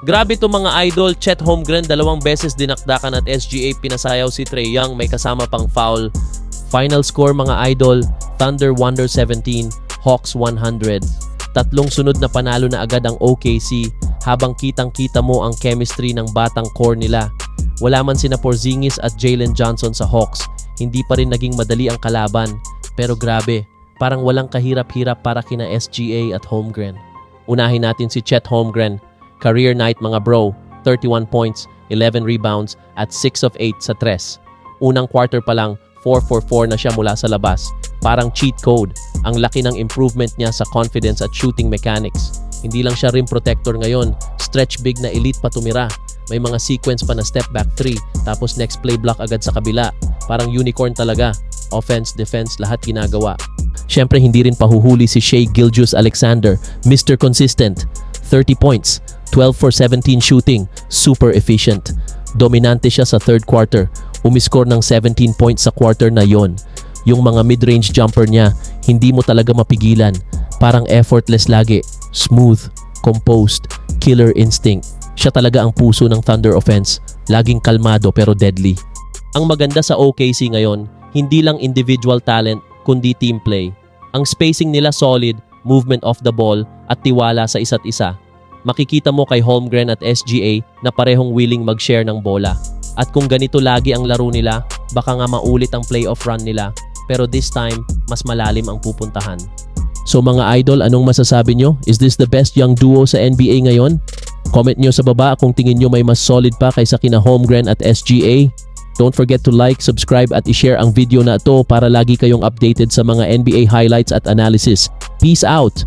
Grabe to mga idol, Chet Holmgren dalawang beses dinakdakan at SGA pinasayaw si Trey Young may kasama pang foul. Final score mga idol, Thunder Wonder 17, Hawks 100. Tatlong sunod na panalo na agad ang OKC habang kitang-kita mo ang chemistry ng batang core nila. Wala man sina Porzingis at Jalen Johnson sa Hawks, hindi pa rin naging madali ang kalaban. Pero grabe, parang walang kahirap-hirap para kina SGA at Holmgren. Unahin natin si Chet Holmgren. Career night mga bro, 31 points, 11 rebounds at 6 of 8 sa tres. Unang quarter pa lang, 4-4-4 na siya mula sa labas. Parang cheat code. Ang laki ng improvement niya sa confidence at shooting mechanics. Hindi lang siya rim protector ngayon, stretch big na elite pa tumira. May mga sequence pa na step back 3, tapos next play block agad sa kabila. Parang unicorn talaga. Offense, defense, lahat ginagawa. Siyempre hindi rin pahuhuli si Shea Gilgeous Alexander, Mr. Consistent. 30 points, 12 for 17 shooting, super efficient. Dominante siya sa third quarter, umiscore ng 17 points sa quarter na yon. Yung mga mid-range jumper niya, hindi mo talaga mapigilan. Parang effortless lagi, smooth, composed, killer instinct. Siya talaga ang puso ng Thunder offense, laging kalmado pero deadly. Ang maganda sa OKC ngayon, hindi lang individual talent, kundi team play. Ang spacing nila solid, movement off the ball, at tiwala sa isa't isa. Makikita mo kay Holmgren at SGA na parehong willing mag-share ng bola. At kung ganito lagi ang laro nila, baka nga maulit ang playoff run nila. Pero this time, mas malalim ang pupuntahan. So mga idol, anong masasabi nyo? Is this the best young duo sa NBA ngayon? Comment nyo sa baba kung tingin nyo may mas solid pa kaysa kina Holmgren at SGA. Don't forget to like, subscribe at i-share ang video na ito para lagi kayong updated sa mga NBA highlights at analysis. Peace out!